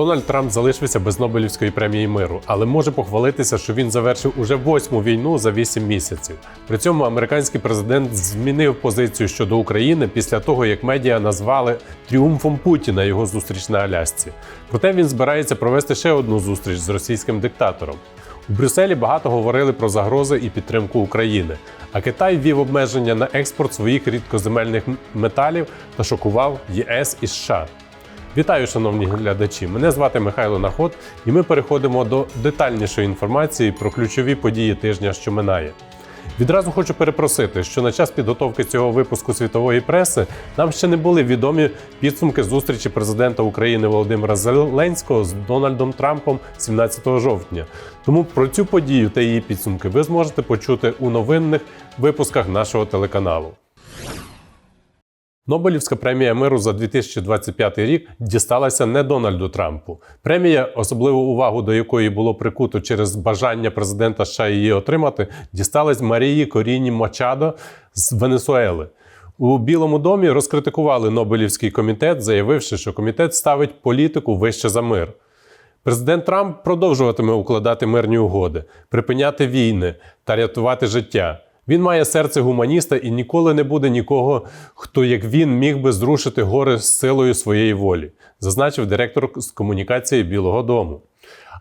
Дональд Трамп залишився без Нобелівської премії миру, але може похвалитися, що він завершив уже восьму війну за вісім місяців. При цьому американський президент змінив позицію щодо України після того, як медіа назвали тріумфом Путіна його зустріч на Алясці. Проте він збирається провести ще одну зустріч з російським диктатором. У Брюсселі багато говорили про загрози і підтримку України. А Китай ввів обмеження на експорт своїх рідкоземельних металів та шокував ЄС і США. Вітаю, шановні глядачі! Мене звати Михайло Наход, і ми переходимо до детальнішої інформації про ключові події тижня, що минає. Відразу хочу перепросити, що на час підготовки цього випуску світової преси нам ще не були відомі підсумки зустрічі президента України Володимира Зеленського з Дональдом Трампом 17 жовтня. Тому про цю подію та її підсумки ви зможете почути у новинних випусках нашого телеканалу. Нобелівська премія миру за 2025 рік дісталася не Дональду Трампу. Премія, особливу увагу до якої було прикуто через бажання президента США її отримати, дісталась Марії Коріні Мачадо з Венесуели. У Білому домі розкритикували Нобелівський комітет, заявивши, що комітет ставить політику вище за мир. Президент Трамп продовжуватиме укладати мирні угоди, припиняти війни та рятувати життя. Він має серце гуманіста і ніколи не буде нікого, хто, як він, міг би зрушити гори з силою своєї волі, зазначив директор з комунікації Білого Дому.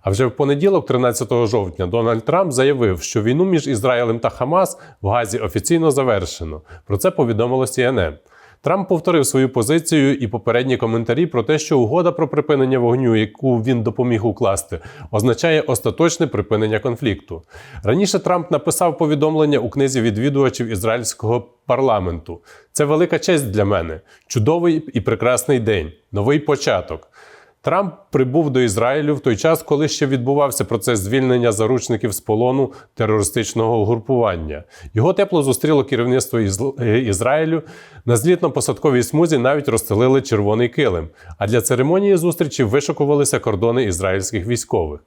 А вже в понеділок, 13 жовтня, Дональд Трамп заявив, що війну між Ізраїлем та Хамас в Газі офіційно завершено. Про це повідомило CNN. Трамп повторив свою позицію і попередні коментарі про те, що угода про припинення вогню, яку він допоміг укласти, означає остаточне припинення конфлікту. Раніше Трамп написав повідомлення у книзі відвідувачів ізраїльського парламенту. Це велика честь для мене, чудовий і прекрасний день, новий початок. Трамп прибув до Ізраїлю в той час, коли ще відбувався процес звільнення заручників з полону терористичного угрупування. Його тепло зустріло керівництво е, Ізраїлю. На злітно-посадковій смузі навіть розстелили червоний килим. А для церемонії зустрічі вишикувалися кордони ізраїльських військових.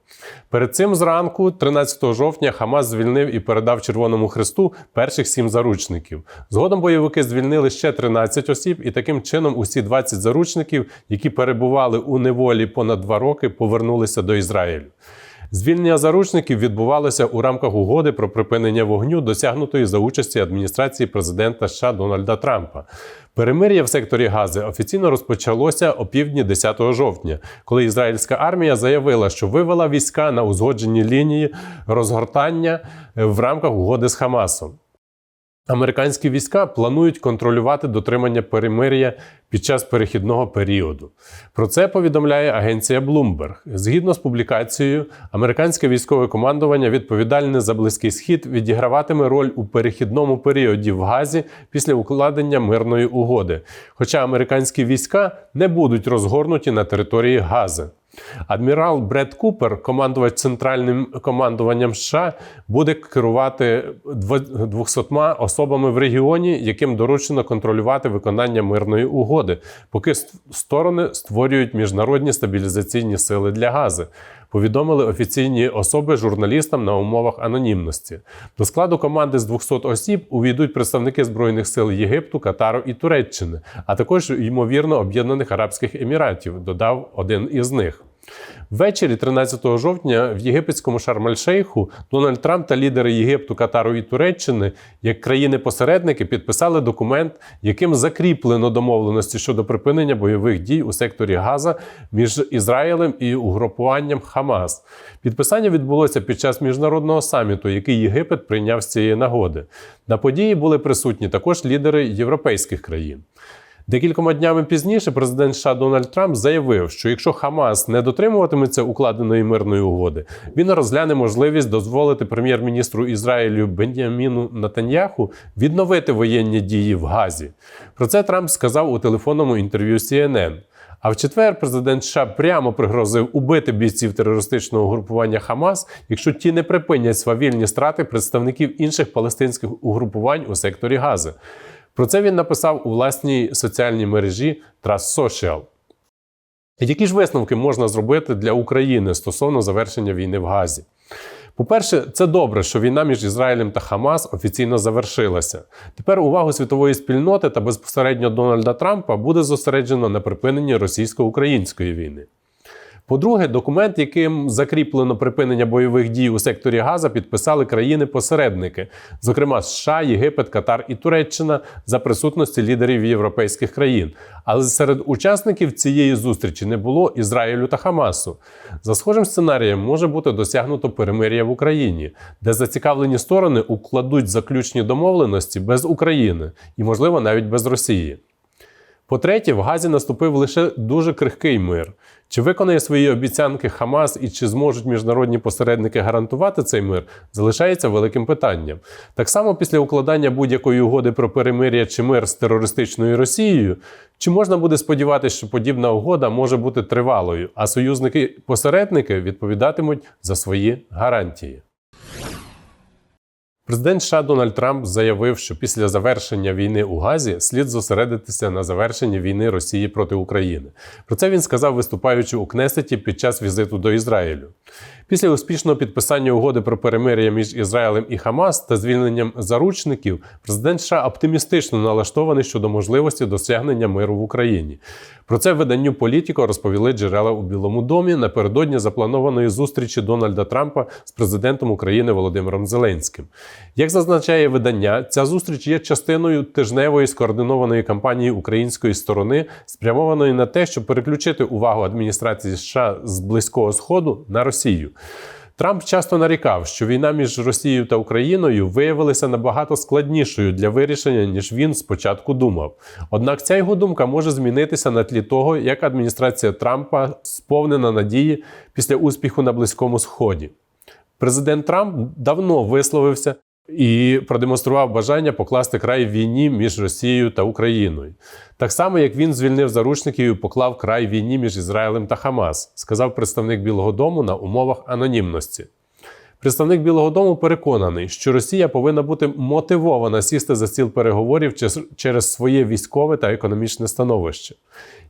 Перед цим зранку, 13 жовтня, Хамас звільнив і передав Червоному Христу перших сім заручників. Згодом бойовики звільнили ще 13 осіб, і таким чином усі 20 заручників, які перебували у неволі понад два роки, повернулися до Ізраїлю. Звільнення заручників відбувалося у рамках угоди про припинення вогню, досягнутої за участі адміністрації президента США Дональда Трампа. Перемир'я в секторі Гази офіційно розпочалося о півдні 10 жовтня, коли ізраїльська армія заявила, що вивела війська на узгоджені лінії розгортання е, в рамках угоди з Хамасом. Американські війська планують контролювати дотримання перемир'я під час перехідного періоду. Про це повідомляє агенція Bloomberg. Згідно з публікацією, американське військове командування, відповідальне за близький схід, відіграватиме роль у перехідному періоді в Газі після укладення мирної угоди. Хоча американські війська не будуть розгорнуті на території Гази. Адмірал Бред Купер, командувач центральним командуванням США, буде керувати дво- 200 особами в регіоні, яким доручено контролювати виконання мирної угоди, поки сторони створюють міжнародні стабілізаційні сили для Гази. Повідомили офіційні особи журналістам на умовах анонімності. До складу команди з 200 осіб увійдуть представники збройних сил Єгипту, Катару і Туреччини, а також ймовірно Об'єднаних Арабських Еміратів, додав один із них. Ввечері 13 жовтня в єгипетському Шарм-ель-Шейху Дональд Трамп та лідери Єгипту, Катару і Туреччини, як країни-посередники, підписали документ, яким закріплено домовленості щодо припинення бойових дій у секторі Газа між Ізраїлем і угрупуванням Хамас. Підписання відбулося під час міжнародного саміту, який Єгипет прийняв з цієї нагоди. На події були присутні також лідери європейських країн. Декількома днями пізніше президент США Дональд Трамп заявив, що якщо Хамас не дотримуватиметься укладеної мирної угоди, він розгляне можливість дозволити прем'єр-міністру Ізраїлю Беняміну Натаньяху відновити воєнні дії в Газі. Про це Трамп сказав у телефонному інтерв'ю CNN. А в четвер президент США прямо пригрозив убити бійців терористичного угрупування Хамас, якщо ті не припинять свавільні страти представників інших палестинських угрупувань у секторі Гази. Про це він написав у власній соціальній мережі Trust Social. Які ж висновки можна зробити для України стосовно завершення війни в Газі? По-перше, це добре, що війна між Ізраїлем та Хамас офіційно завершилася. Тепер увагу світової спільноти та безпосередньо Дональда Трампа буде зосереджено на припиненні російсько-української війни. По-друге, документ, яким закріплено припинення бойових дій у секторі Газа, підписали країни-посередники, зокрема США, Єгипет, Катар і Туреччина, за присутності лідерів європейських країн. Але серед учасників цієї зустрічі не було Ізраїлю та Хамасу. За схожим сценарієм може бути досягнуто перемир'я в Україні, де зацікавлені сторони укладуть заключні домовленості без України і, можливо, навіть без Росії. По-третє, в Газі наступив лише дуже крихкий мир. Чи виконає свої обіцянки Хамас і чи зможуть міжнародні посередники гарантувати цей мир, залишається великим питанням. Так само після укладання будь-якої угоди про перемир'я чи мир з терористичною Росією, чи можна буде сподіватися, що подібна угода може бути тривалою, а союзники-посередники відповідатимуть за свої гарантії. Президент США Дональд Трамп заявив, що після завершення війни у Газі слід зосередитися на завершенні війни Росії проти України. Про це він сказав, виступаючи у Кнесеті під час візиту до Ізраїлю. Після успішного підписання угоди про перемир'я між Ізраїлем і Хамас та звільненням заручників, президент США оптимістично налаштований щодо можливості досягнення миру в Україні. Про це виданню Політіко розповіли джерела у Білому домі напередодні запланованої зустрічі Дональда Трампа з президентом України Володимиром Зеленським. Як зазначає видання, ця зустріч є частиною тижневої скоординованої кампанії української сторони, спрямованої на те, щоб переключити увагу адміністрації США з близького сходу на Росію. Трамп часто нарікав, що війна між Росією та Україною виявилася набагато складнішою для вирішення, ніж він спочатку думав. Однак ця його думка може змінитися на тлі того, як адміністрація Трампа сповнена надії після успіху на Близькому Сході. Президент Трамп давно висловився і продемонстрував бажання покласти край війні між Росією та Україною. Так само, як він звільнив заручників і поклав край війні між Ізраїлем та Хамас, сказав представник Білого Дому на умовах анонімності. Представник Білого Дому переконаний, що Росія повинна бути мотивована сісти за стіл переговорів через своє військове та економічне становище.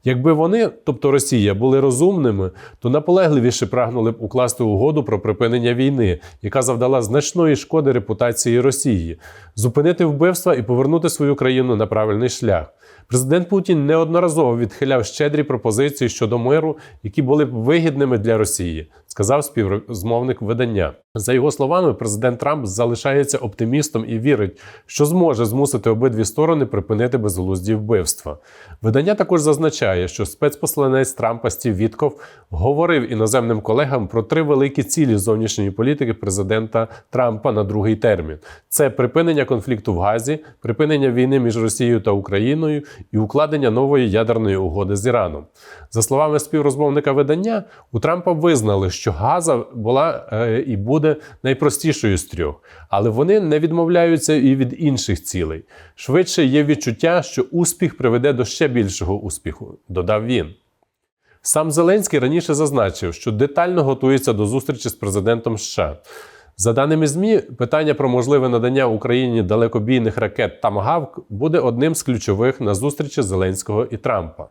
Якби вони, тобто Росія, були розумними, то наполегливіше прагнули б укласти угоду про припинення війни, яка завдала значної шкоди репутації Росії, зупинити вбивства і повернути свою країну на правильний шлях. Президент Путін неодноразово відхиляв щедрі пропозиції щодо миру, які були б вигідними для Росії, сказав співрозмовник видання. За його словами, президент Трамп залишається оптимістом і вірить, що зможе змусити обидві сторони припинити безглузді вбивства. Видання також зазначає, що спецпосланець Трампа Стів Вітков говорив іноземним колегам про три великі цілі зовнішньої політики президента Трампа на другий термін: це припинення конфлікту в Газі, припинення війни між Росією та Україною і укладення нової ядерної угоди з Іраном. За словами співрозмовника видання, у Трампа визнали, що Газа була е, і буде найпростішою з трьох, але вони не відмовляються і від інших цілей. Швидше є відчуття, що успіх приведе до ще більшого успіху, додав він. Сам Зеленський раніше зазначив, що детально готується до зустрічі з президентом США. За даними ЗМІ, питання про можливе надання Україні далекобійних ракет Тамагавк буде одним з ключових на зустрічі Зеленського і Трампа.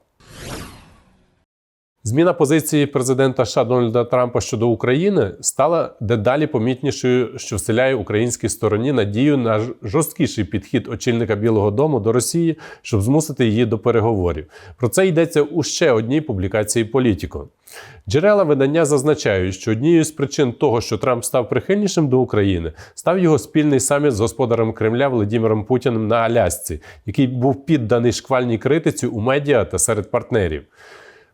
Зміна позиції президента США Дональда Трампа щодо України стала дедалі помітнішою, що вселяє українській стороні надію на жорсткіший підхід очільника Білого Дому до Росії, щоб змусити її до переговорів. Про це йдеться у ще одній публікації Політіко. Джерела видання зазначають, що однією з причин того, що Трамп став прихильнішим до України, став його спільний саміт з господарем Кремля Володимиром Путіним на Алясці, який був підданий шквальній критиці у медіа та серед партнерів.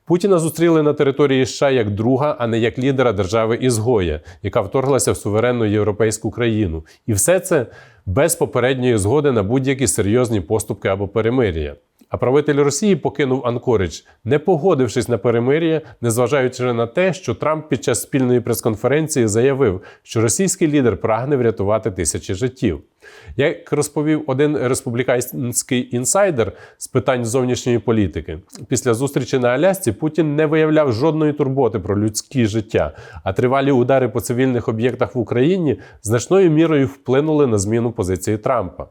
Путіна зустріли на території США як друга, а не як лідера держави ізгоя, яка вторглася в суверенну європейську країну, і все це без попередньої згоди на будь-які серйозні поступки або перемир'я. А правитель Росії покинув Анкоридж, не погодившись на перемир'я, незважаючи на те, що Трамп під час спільної прес-конференції заявив, що російський лідер прагне врятувати тисячі життів. Як розповів один республіканський інсайдер з питань зовнішньої політики, після зустрічі на Алясці Путін не виявляв жодної турботи про людське життя, а тривалі удари по цивільних об'єктах в Україні значною мірою вплинули на зміну позиції Трампа.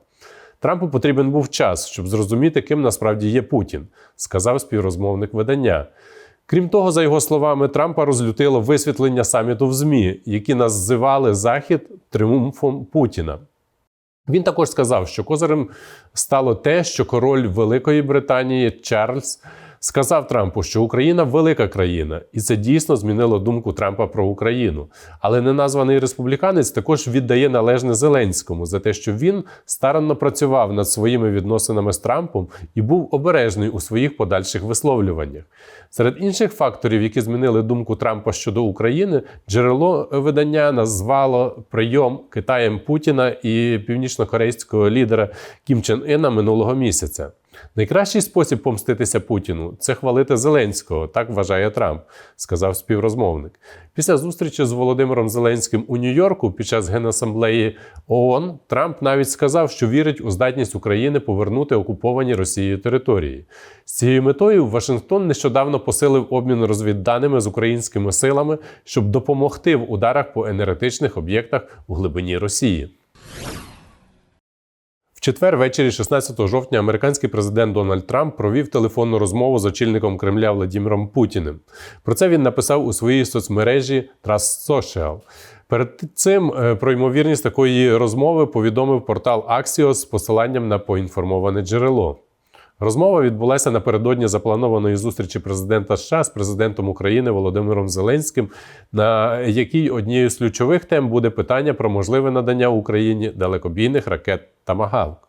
Трампу потрібен був час, щоб зрозуміти, ким насправді є Путін, сказав співрозмовник видання. Крім того, за його словами, Трампа розлютило висвітлення саміту в ЗМІ, які називали Захід тріумфом Путіна. Він також сказав, що козирем стало те, що король Великої Британії Чарльз Сказав Трампу, що Україна велика країна, і це дійсно змінило думку Трампа про Україну. Але неназваний республіканець також віддає належне Зеленському за те, що він старанно працював над своїми відносинами з Трампом і був обережний у своїх подальших висловлюваннях. Серед інших факторів, які змінили думку Трампа щодо України, джерело видання назвало прийом Китаєм Путіна і північнокорейського лідера Кім Чен Іна минулого місяця. Найкращий спосіб помститися Путіну це хвалити Зеленського, так вважає Трамп, сказав співрозмовник. Після зустрічі з Володимиром Зеленським у Нью-Йорку під час генасамблеї ООН Трамп навіть сказав, що вірить у здатність України повернути окуповані Росією території. З цією метою Вашингтон нещодавно посилив обмін розвідданими з українськими силами, щоб допомогти в ударах по енергетичних об'єктах у глибині Росії. Четвер, ввечері 16 жовтня, американський президент Дональд Трамп провів телефонну розмову з очільником Кремля Владимиром Путіним. Про це він написав у своїй соцмережі Trust Social. Перед цим е, про ймовірність такої розмови повідомив портал Axios з посиланням на поінформоване джерело. Розмова відбулася напередодні запланованої зустрічі президента США з президентом України Володимиром Зеленським, на якій однією з ключових тем буде питання про можливе надання Україні далекобійних ракет Тамагавк.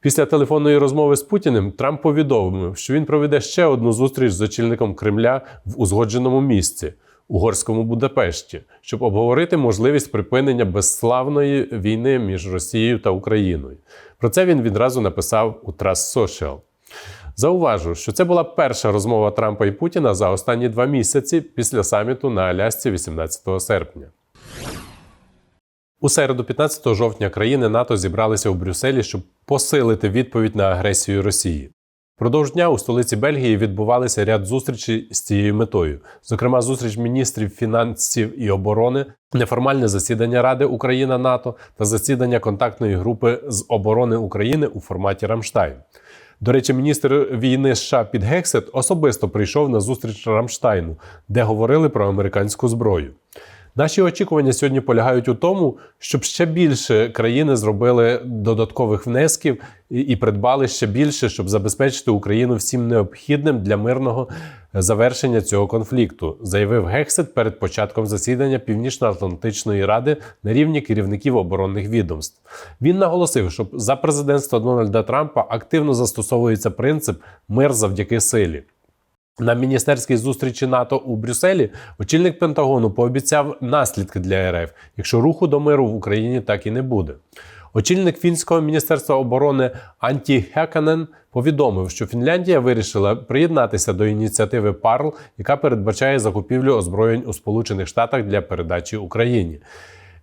Після телефонної розмови з Путіним Трамп повідомив, що він проведе ще одну зустріч з очільником Кремля в узгодженому місці угорському Будапешті, щоб обговорити можливість припинення безславної війни між Росією та Україною. Про це він відразу написав у Trust Social. Зауважу, що це була перша розмова Трампа і Путіна за останні два місяці після саміту на Алясці 18 серпня. У середу, 15 жовтня, країни НАТО зібралися у Брюсселі, щоб посилити відповідь на агресію Росії. Продовж дня у столиці Бельгії відбувалися ряд зустрічей з цією метою, зокрема, зустріч міністрів фінансів і оборони, неформальне засідання Ради Україна НАТО та засідання контактної групи з оборони України у форматі Рамштайн. До речі, міністр війни США Під Гексет особисто прийшов на зустріч Рамштайну, де говорили про американську зброю. Наші очікування сьогодні полягають у тому, щоб ще більше країни зробили додаткових внесків і, придбали ще більше, щоб забезпечити Україну всім необхідним для мирного завершення цього конфлікту, заявив Гексет перед початком засідання Північно-Атлантичної ради на рівні керівників оборонних відомств. Він наголосив, що за президентства Дональда Трампа активно застосовується принцип мир завдяки силі. На міністерській зустрічі НАТО у Брюсселі очільник Пентагону пообіцяв наслідки для РФ, якщо руху до миру в Україні так і не буде. Очільник фінського міністерства оборони Анті Хеканен повідомив, що Фінляндія вирішила приєднатися до ініціативи ПАРЛ, яка передбачає закупівлю озброєнь у Сполучених Штатах для передачі Україні.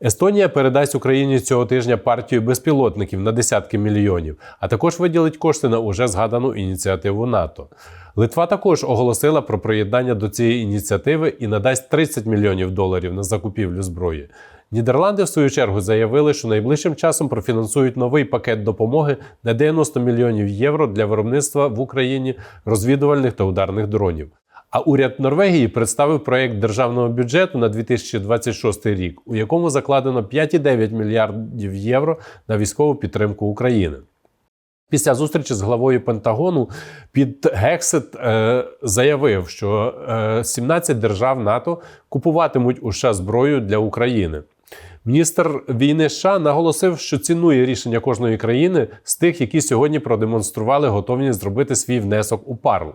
Естонія передасть Україні цього тижня партію безпілотників на десятки мільйонів, а також виділить кошти на уже згадану ініціативу НАТО. Литва також оголосила про приєднання до цієї ініціативи і надасть 30 мільйонів доларів на закупівлю зброї. Нідерланди, в свою чергу, заявили, що найближчим часом профінансують новий пакет допомоги на 90 мільйонів євро для виробництва в Україні розвідувальних та ударних дронів. А уряд Норвегії представив проєкт державного бюджету на 2026 рік, у якому закладено 5,9 мільярдів євро на військову підтримку України. Після зустрічі з главою Пентагону під Гексет е, заявив, що е, 17 держав НАТО купуватимуть у США зброю для України. Міністр війни США наголосив, що цінує рішення кожної країни з тих, які сьогодні продемонстрували готовність зробити свій внесок у парл.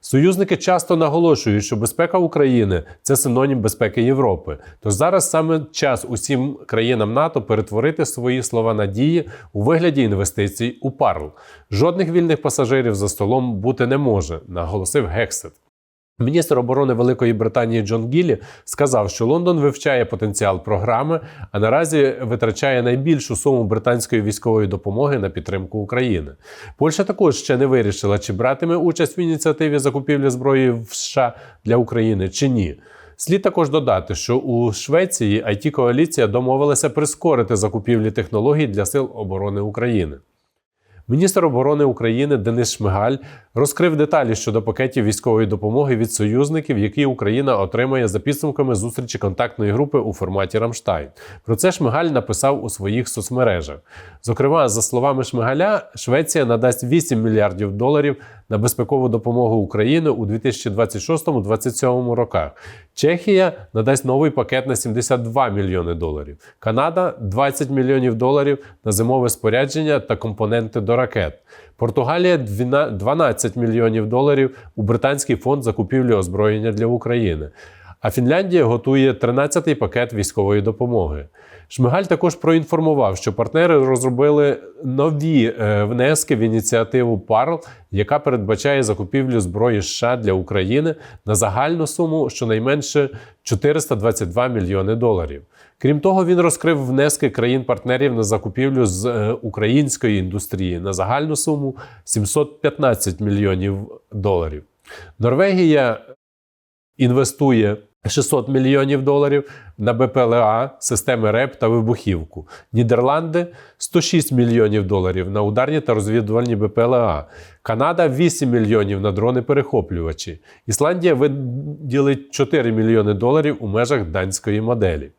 Союзники часто наголошують, що безпека України це синонім безпеки Європи. Тож зараз саме час усім країнам НАТО перетворити свої слова надії у вигляді інвестицій у парл. Жодних вільних пасажирів за столом бути не може, наголосив Гексет. Міністр оборони Великої Британії Джон Гіллі сказав, що Лондон вивчає потенціал програми, а наразі витрачає найбільшу суму британської військової допомоги на підтримку України. Польща також ще не вирішила, чи братиме участь в ініціативі закупівлі зброї в США для України чи ні. Слід також додати, що у Швеції it коаліція домовилася прискорити закупівлі технологій для сил оборони України. Міністр оборони України Денис Шмигаль розкрив деталі щодо пакетів військової допомоги від союзників, які Україна отримає за підсумками зустрічі контактної групи у форматі Рамштайн. Про це Шмигаль написав у своїх соцмережах. Зокрема, за словами Шмигаля, Швеція надасть 8 мільярдів доларів на безпекову допомогу України у 2026-2027 роках. Чехія надасть новий пакет на 72 мільйони доларів. Канада 20 мільйонів доларів на зимове спорядження та компоненти до ракет. Португалія 12 мільйонів доларів у британський фонд закупівлі озброєння для України. А Фінляндія готує 13-й пакет військової допомоги. Шмигаль також проінформував, що партнери розробили нові е, внески в ініціативу ПАРЛ, яка передбачає закупівлю зброї США для України на загальну суму щонайменше 422 мільйони доларів. Крім того, він розкрив внески країн-партнерів на закупівлю з е, української індустрії на загальну суму 715 мільйонів доларів. Норвегія інвестує 600 мільйонів доларів на БПЛА, системи РЕП та вибухівку. Нідерланди 106 мільйонів доларів на ударні та розвідувальні БПЛА. Канада 8 мільйонів на дрони-перехоплювачі. Ісландія виділить 4 мільйони доларів у межах данської моделі.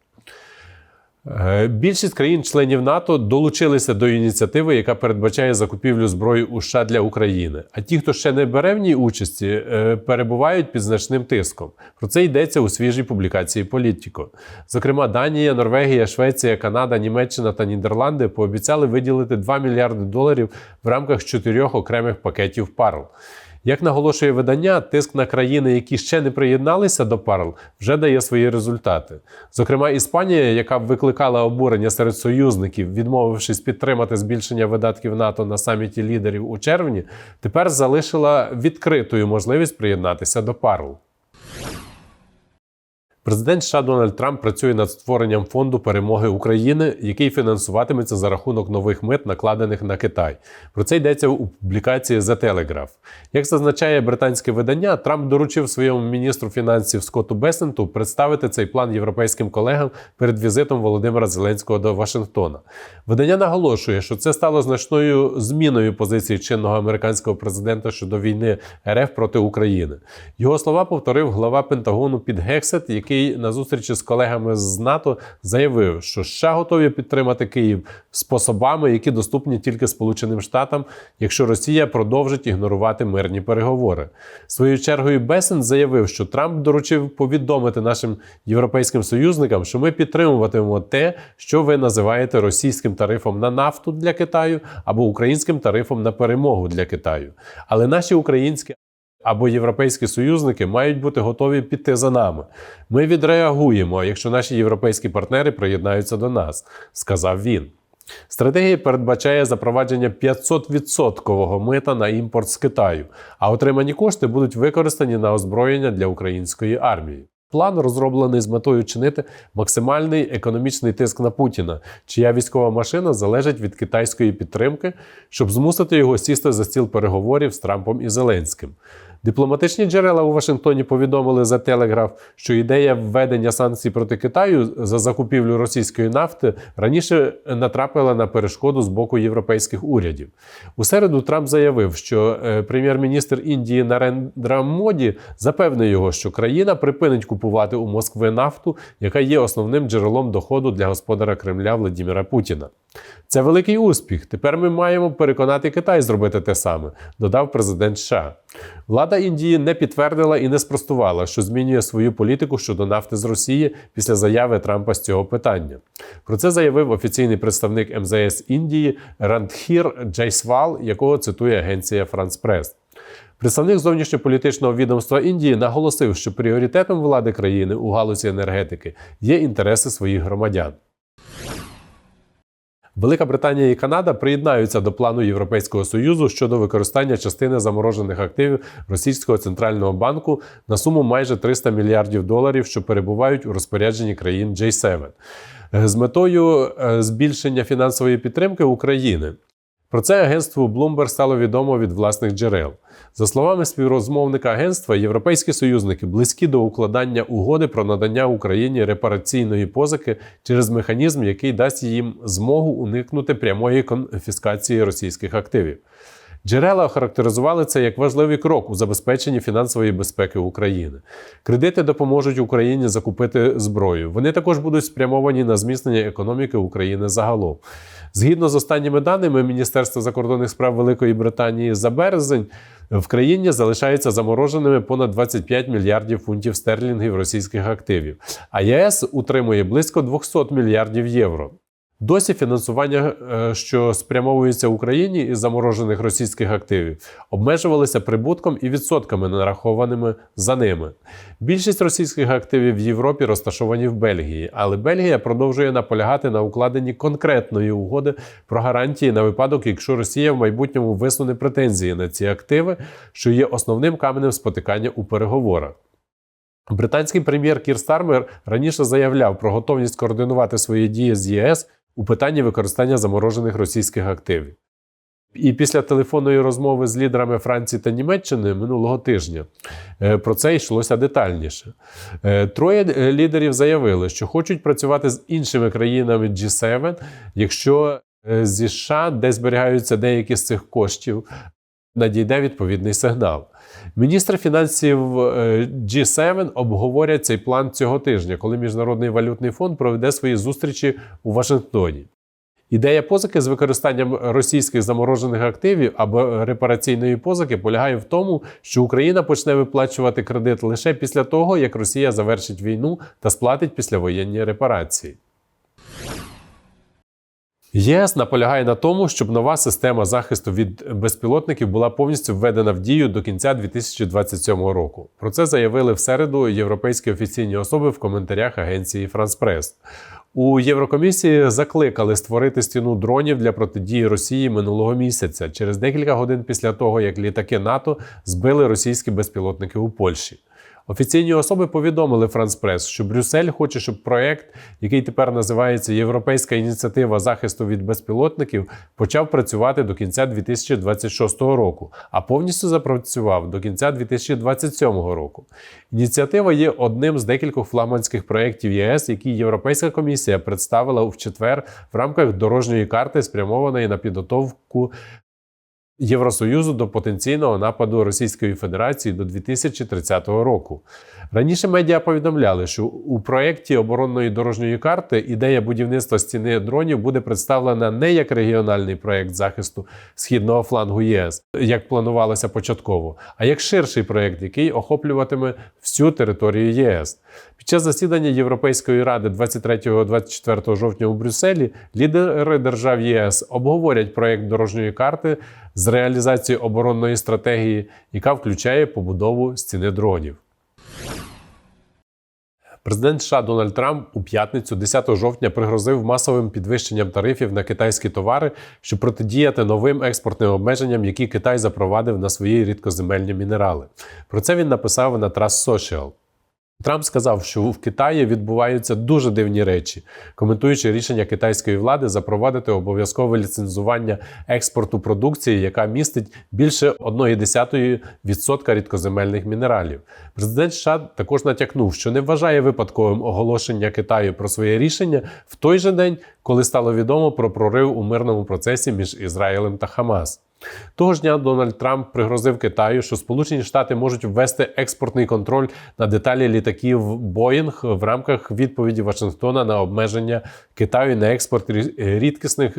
Е, Більшість країн-членів НАТО долучилися до ініціативи, яка передбачає закупівлю зброї у США для України. А ті, хто ще не бере в ній участі, е, перебувають під значним тиском. Про це йдеться у свіжій публікації Політіко. Зокрема, Данія, Норвегія, Швеція, Канада, Німеччина та Нідерланди пообіцяли виділити 2 мільярди доларів в рамках чотирьох окремих пакетів ПАРЛ. Як наголошує видання, тиск на країни, які ще не приєдналися до ПАРЛ, вже дає свої результати. Зокрема, Іспанія, яка викликала обурення серед союзників, відмовившись підтримати збільшення видатків НАТО на саміті лідерів у червні, тепер залишила відкритою можливість приєднатися до ПАРЛ. Президент США Дональд Трамп працює над створенням фонду перемоги України, який фінансуватиметься за рахунок нових мит, накладених на Китай. Про це йдеться у публікації The Telegraph. Як зазначає британське видання, Трамп доручив своєму міністру фінансів Скотту Бесенту представити цей план європейським колегам перед візитом Володимира Зеленського до Вашингтона. Видання наголошує, що це стало значною зміною позиції чинного американського президента щодо війни РФ проти України. Його слова повторив глава Пентагону Під Гексет, який який на зустрічі з колегами з НАТО заявив, що США готові підтримати Київ способами, які доступні тільки Сполученим Штатам, якщо Росія продовжить ігнорувати мирні переговори. Своєю чергою Бесен заявив, що Трамп доручив повідомити нашим європейським союзникам, що ми підтримуватимемо те, що ви називаєте російським тарифом на нафту для Китаю або українським тарифом на перемогу для Китаю. Але наші українські або європейські союзники мають бути готові піти за нами. Ми відреагуємо, якщо наші європейські партнери приєднаються до нас, сказав він. Стратегія передбачає запровадження 500% мита на імпорт з Китаю, а отримані кошти будуть використані на озброєння для української армії. План розроблений з метою чинити максимальний економічний тиск на Путіна, чия військова машина залежить від китайської підтримки, щоб змусити його сісти за стіл переговорів з Трампом і Зеленським. Дипломатичні джерела у Вашингтоні повідомили за Телеграф, що ідея введення санкцій проти Китаю за закупівлю російської нафти раніше натрапила на перешкоду з боку європейських урядів. У середу Трамп заявив, що е, прем'єр-міністр Індії Нарендра Моді запевнив його, що країна припинить купувати у Москви нафту, яка є основним джерелом доходу для господара Кремля Владимира Путіна. Це великий успіх. Тепер ми маємо переконати Китай зробити те саме, додав президент США. Влада Індії не підтвердила і не спростувала, що змінює свою політику щодо нафти з Росії після заяви Трампа з цього питання. Про це заявив офіційний представник МЗС Індії Рандхір Джайсвал, якого цитує агенція Франс Прес. Представник зовнішньополітичного відомства Індії наголосив, що пріоритетом влади країни у галузі енергетики є інтереси своїх громадян. Велика Британія і Канада приєднаються до плану Європейського союзу щодо використання частини заморожених активів Російського центрального банку на суму майже 300 мільярдів доларів, що перебувають у розпорядженні країн J7. з метою е, збільшення фінансової підтримки України. Про це агентству Bloomberg стало відомо від власних джерел. За словами співрозмовника агентства, європейські союзники близькі до укладання угоди про надання Україні репараційної позики через механізм, який дасть їм змогу уникнути прямої конфіскації російських активів. Джерела охарактеризували це як важливий крок у забезпеченні фінансової безпеки України. Кредити допоможуть Україні закупити зброю. Вони також будуть спрямовані на зміцнення економіки України загалом. Згідно з останніми даними Міністерства закордонних справ Великої Британії за березень. В країні залишаються замороженими понад 25 мільярдів фунтів стерлінгів російських активів, а ЄС утримує близько 200 мільярдів євро. Досі фінансування, е, що спрямовується Україні із заморожених російських активів, обмежувалися прибутком і відсотками, нарахованими за ними. Більшість російських активів в Європі розташовані в Бельгії, але Бельгія продовжує наполягати на укладенні конкретної угоди про гарантії на випадок, якщо Росія в майбутньому висуне претензії на ці активи, що є основним каменем спотикання у переговорах. Британський прем'єр Кір Стармер раніше заявляв про готовність координувати свої дії з ЄС у питанні використання заморожених російських активів. І після телефонної розмови з лідерами Франції та Німеччини минулого тижня е, про це йшлося детальніше. Е, Троє е, лідерів заявили, що хочуть працювати з іншими країнами G7, якщо зі США, де зберігаються деякі з цих коштів, надійде відповідний сигнал. Міністри фінансів G7 обговорять цей план цього тижня, коли Міжнародний валютний фонд проведе свої зустрічі у Вашингтоні. Ідея позики з використанням російських заморожених активів або репараційної позики полягає в тому, що Україна почне виплачувати кредит лише після того, як Росія завершить війну та сплатить післявоєнні репарації. ЄС наполягає на тому, щоб нова система захисту від безпілотників була повністю введена в дію до кінця 2027 року. Про це заявили в середу європейські офіційні особи в коментарях агенції France. У Єврокомісії закликали створити стіну дронів для протидії Росії минулого місяця через декілька годин після того, як літаки НАТО збили російські безпілотники у Польщі. Офіційні особи повідомили Франс Прес, що Брюссель хоче, щоб проект, який тепер називається Європейська ініціатива захисту від безпілотників, почав працювати до кінця 2026 року, а повністю запрацював до кінця 2027 року. Ініціатива є одним з декількох флагманських проєктів ЄС, які Європейська комісія представила в четвер в рамках дорожньої карти, спрямованої на підготовку Євросоюзу до потенційного нападу Російської Федерації до 2030 року. Раніше медіа повідомляли, що у проєкті оборонної дорожньої карти ідея будівництва стіни дронів буде представлена не як регіональний проєкт захисту східного флангу єС, як планувалося початково, а як ширший проєкт, який охоплюватиме всю територію ЄС. Під час засідання Європейської ради 23-24 жовтня у Брюсселі лідери держав ЄС обговорять проєкт дорожньої карти з реалізації оборонної стратегії, яка включає побудову стіни дронів. Президент США Дональд Трамп у п'ятницю, 10 жовтня, пригрозив масовим підвищенням тарифів на китайські товари, щоб протидіяти новим експортним обмеженням, які Китай запровадив на свої рідкоземельні мінерали. Про це він написав на Trust Social. Трамп сказав, що в Китаї відбуваються дуже дивні речі, коментуючи рішення китайської влади запровадити обов'язкове ліцензування експорту продукції, яка містить більше 1,1% рідкоземельних мінералів. Президент США також натякнув, що не вважає випадковим оголошення Китаю про своє рішення в той же день, коли стало відомо про прорив у мирному процесі між Ізраїлем та Хамас. Того ж дня Дональд Трамп пригрозив Китаю, що Сполучені Штати можуть ввести експортний контроль на деталі літаків Боїнг в рамках відповіді Вашингтона на обмеження Китаю на експорт рідкісних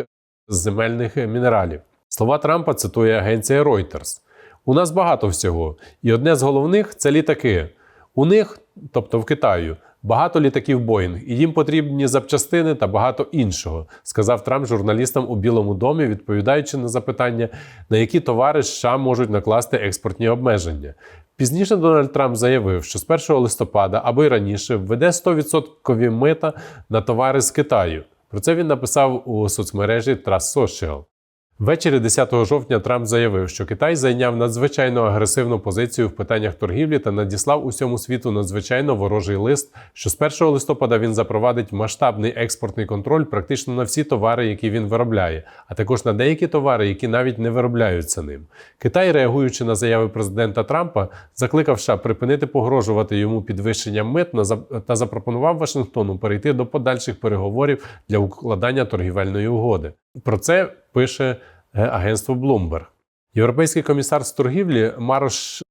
земельних мінералів. Слова Трампа цитує агенція Reuters. У нас багато всього, і одне з головних це літаки. У них, тобто в Китаю, багато літаків Боїнг, і їм потрібні запчастини та багато іншого, сказав Трамп журналістам у Білому домі, відповідаючи на запитання, на які товари США можуть накласти експортні обмеження. Пізніше Дональд Трамп заявив, що з 1 листопада або й раніше введе 100% мита на товари з Китаю. Про це він написав у соцмережі Trust Social. Ввечері 10 жовтня Трамп заявив, що Китай зайняв надзвичайно агресивну позицію в питаннях торгівлі та надіслав усьому світу надзвичайно ворожий лист, що з 1 листопада він запровадить масштабний експортний контроль практично на всі товари, які він виробляє, а також на деякі товари, які навіть не виробляються ним. Китай, реагуючи на заяви президента Трампа, закликав США припинити погрожувати йому підвищенням мит та запропонував Вашингтону перейти до подальших переговорів для укладання торгівельної угоди. Про це пише агентство Bloomberg. Європейський комісар з торгівлі Марош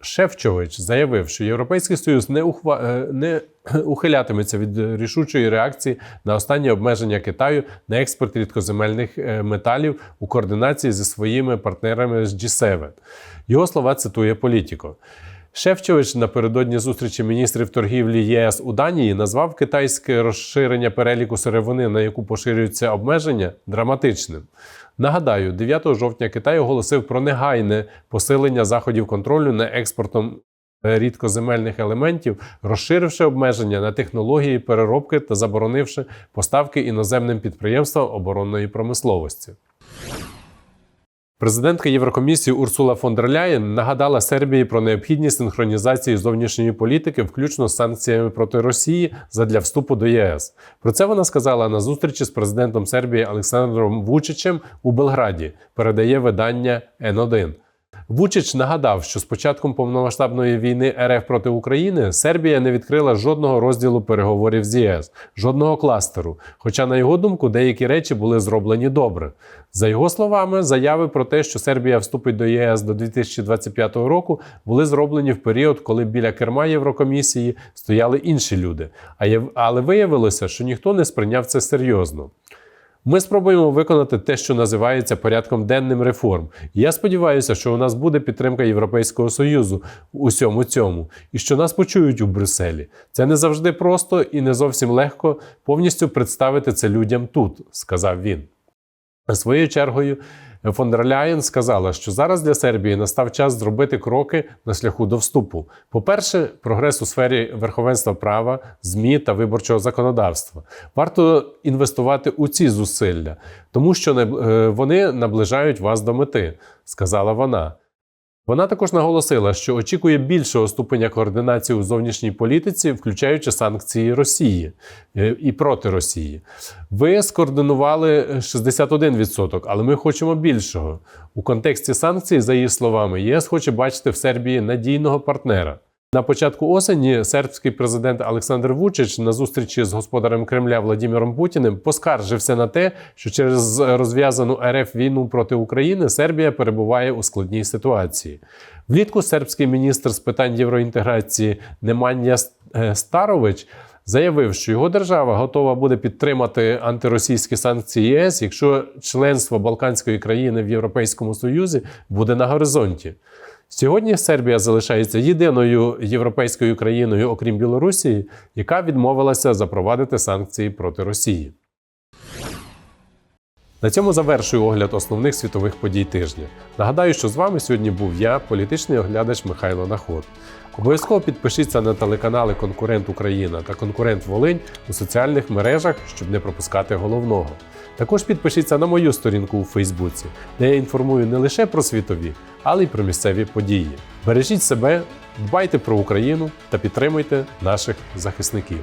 Шефчович заявив, що Європейський Союз не, ухва... е, не ухилятиметься від рішучої реакції на останні обмеження Китаю на експорт рідкоземельних е, металів у координації зі своїми партнерами з G7. Його слова цитує Політіко. Шефчович напередодні зустрічі міністрів торгівлі ЄС у Данії назвав китайське розширення переліку сировини, на яку поширюються обмеження, драматичним. Нагадаю, 9 жовтня Китай оголосив про негайне посилення заходів контролю на експортом рідкоземельних елементів, розширивши обмеження на технології переробки та заборонивши поставки іноземним підприємствам оборонної промисловості. Президентка Єврокомісії Урсула фон дер Ляєн нагадала Сербії про необхідність синхронізації зовнішньої політики, включно з санкціями проти Росії задля вступу до ЄС. Про це вона сказала на зустрічі з президентом Сербії Олександром Вучичем у Белграді. Передає видання Н1. Вучич нагадав, що з початком повномасштабної війни РФ проти України Сербія не відкрила жодного розділу переговорів з ЄС, жодного кластеру. Хоча, на його думку, деякі речі були зроблені добре. За його словами, заяви про те, що Сербія вступить до ЄС до 2025 року, були зроблені в період, коли біля керма Єврокомісії стояли інші люди. Але виявилося, що ніхто не сприйняв це серйозно. Ми спробуємо виконати те, що називається порядком денним реформ. Я сподіваюся, що у нас буде підтримка Європейського Союзу у усьому цьому, і що нас почують у Брюсселі. Це не завжди просто і не зовсім легко повністю представити це людям тут, сказав він. Своєю чергою фон дер Ляєн сказала, що зараз для Сербії настав час зробити кроки на шляху до вступу. По-перше, прогрес у сфері верховенства права, ЗМІ та виборчого законодавства. Варто інвестувати у ці зусилля, тому що е, вони наближають вас до мети, сказала вона. Вона також наголосила, що очікує більшого ступеня координації у зовнішній політиці, включаючи санкції Росії е, і проти Росії. Ви скоординували 61%, але ми хочемо більшого. У контексті санкцій, за її словами, ЄС хоче бачити в Сербії надійного партнера. На початку осені сербський президент Олександр Вучич на зустрічі з господарем Кремля Владимиром Путіним поскаржився на те, що через розв'язану РФ війну проти України Сербія перебуває у складній ситуації. Влітку сербський міністр з питань євроінтеграції Немanja е, Старович заявив, що його держава готова буде підтримати антиросійські санкції ЄС, якщо членство Балканської країни в Європейському Союзі буде на горизонті. Сьогодні Сербія залишається єдиною європейською країною, окрім Білорусі, яка відмовилася запровадити санкції проти Росії. На цьому завершую огляд основних світових подій тижня. Нагадаю, що з вами сьогодні був я, політичний оглядач Михайло Наход. Обов'язково підпишіться на телеканали Конкурент Україна та Конкурент Волинь у соціальних мережах, щоб не пропускати головного. Також підпишіться на мою сторінку у Фейсбуці, де я інформую не лише про світові, але й про місцеві події. Бережіть себе, дбайте про Україну та підтримуйте наших захисників.